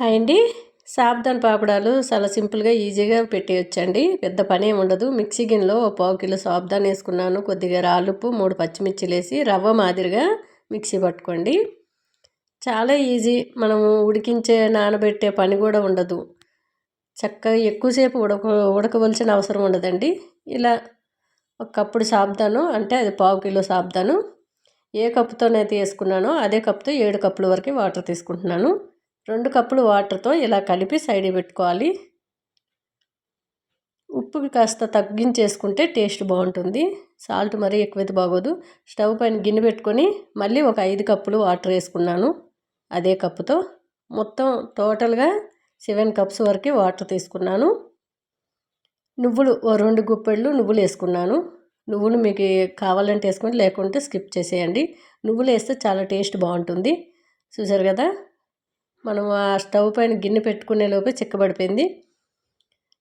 Hi అండి. సాబ్దాన్ పాపడాలు చాలా సింపుల్గా ఈజీగా పెట్టేయచ్చండి. పెద్ద పని ఏమి ఉండదు మిక్సీ గిన్నెలో పావు కిలో సాబ్దాన్ వేసుకున్నాను. కొద్దిగా రాలుపు మూడు పచ్చిమిర్చిలు వేసి రవ్వ మాదిరిగా మిక్సీ పట్టుకోండి. చాలా ఈజీ. మనము ఉడికించే నానబెట్టే పని కూడా ఉండదు. చక్కగా ఎక్కువసేపు ఉడక ఉడకవలసిన అవసరం ఉండదండి. ఇలా ఒక కప్పుడు సాబ్దాను అంటే అది పావు కిలో సాబ్దాను ఏ కప్పుతోనైతే వేసుకున్నానో అదే కప్పుతో ఏడు కప్పుల వరకు వాటర్ తీసుకుంటున్నాను. రెండు కప్పులు వాటర్తో ఇలా కలిపి సైడ్ పెట్టుకోవాలి. ఉప్పుకి కాస్త తగ్గించేసుకుంటే టేస్ట్ బాగుంటుంది. సాల్ట్ మరీ ఎక్కువైతే బాగోదు. స్టవ్ పైన గిన్నె పెట్టుకొని మళ్ళీ ఒక ఐదు కప్పులు వాటర్ వేసుకున్నాను అదే కప్పుతో. మొత్తం టోటల్గా సెవెన్ కప్స్ వరకు వాటర్ తీసుకున్నాను. నువ్వులు ఓ రెండు గుప్పెళ్ళు నువ్వులు వేసుకున్నాను. నువ్వులు మీకు కావాలంటే వేసుకొని లేకుంటే స్కిప్ చేసేయండి. నువ్వులు వేస్తే చాలా టేస్ట్ బాగుంటుంది. చూసారు కదా? మనం ఆ స్టవ్ పైన గిన్నె పెట్టుకునే లోపే చిక్కబడిపోయింది.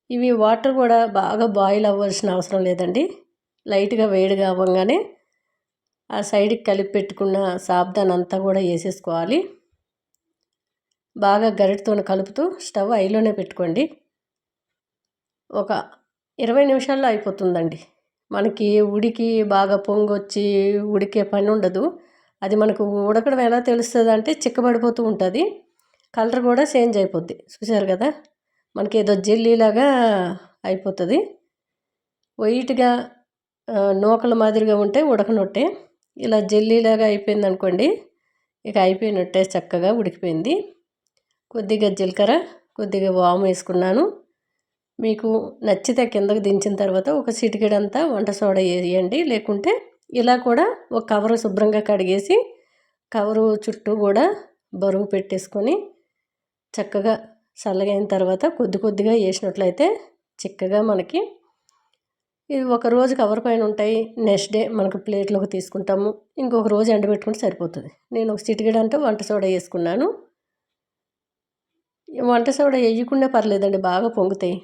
ఇవి వాటర్ కూడా బాగా బాయిల్ అవ్వాల్సిన అవసరం లేదండి. లైట్గా వేడిగా అవ్వగానే ఆ సైడ్కి కలిపి పెట్టుకున్న సాబ్దాన్ అంతా కూడా వేసేసుకోవాలి. బాగా గరిటతో కలుపుతూ స్టవ్ ఐలోనే పెట్టుకోండి. ఒక ఇరవై నిమిషాల్లో అయిపోతుందండి. మనకి ఉడికి బాగా పొంగొచ్చి ఉడికే పని ఉండదు. అది మనకు ఉడకడం ఎలా తెలుస్తుంది అంటే చిక్కబడిపోతూ ఉంటుంది. కలర్ కూడా చేంజ్ అయిపోద్ది. చూసారు కదా? మనకి ఏదో జెల్లీలాగా అయిపోతుంది. వైట్గా నూకల మాదిరిగా ఉంటే ఉడకనొట్టే. ఇలా జెల్లీలాగా అయిపోయింది అనుకోండి ఇక అయిపోయినట్టే చక్కగా ఉడికిపోయింది. కొద్దిగా జీలకర్ర కొద్దిగా వాము వేసుకున్నాను. మీకు నచ్చితే కిందకు దించిన తర్వాత ఒక చిటికెడంతా వంట సోడా వేయండి. లేకుంటే ఇలా కూడా ఒక కవరు శుభ్రంగా కడిగేసి కవరు చుట్టూ కూడా బరువు పెట్టేసుకొని చక్కగా చల్లగైన తర్వాత కొద్ది కొద్దిగా వేసినట్లయితే చిక్కగా మనకి ఇది ఒక రోజు కవర్ పైన ఉంటాయి. నెక్స్ట్ డే మనకు ప్లేట్లోకి తీసుకుంటాము. ఇంకొక రోజు ఎండబెట్టుకుంటే సరిపోతుంది. నేను ఒక చిటికెడు అంటే వంట సోడా వేసుకున్నాను. వంట సోడా వేయకుండా పర్లేదండి బాగా పొంగుతాయి.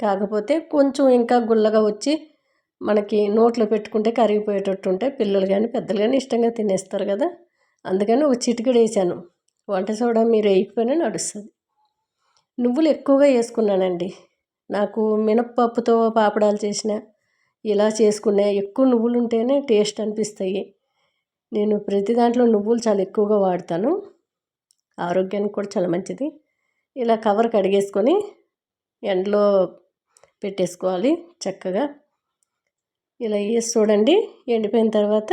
కాకపోతే కొంచెం ఇంకా గుల్లగా వచ్చి మనకి నోట్లో పెట్టుకుంటే కరిగిపోయేటట్టు ఉంటే పిల్లలు కానీ పెద్దలు కానీ ఇష్టంగా తినేస్తారు కదా. అందుకని ఒక చిటికెడు వేసాను. వంట సోడా మీరు వేయకపోయినా నడుస్తుంది. నువ్వులు ఎక్కువగా వేసుకున్నానండి. నాకు మినప్పప్పుతో పాపడాలు చేసిన ఇలా చేసుకునే ఎక్కువ నువ్వులు ఉంటేనే టేస్ట్ అనిపిస్తాయి. నేను ప్రతి దాంట్లో నువ్వులు చాలా ఎక్కువగా వాడతాను. ఆరోగ్యానికి కూడా చాలా మంచిది. ఇలా కవర్ కడిగేసుకొని ఎండలో పెట్టేసుకోవాలి చక్కగా. ఇలా వేసి చూడండి ఎండిపోయిన తర్వాత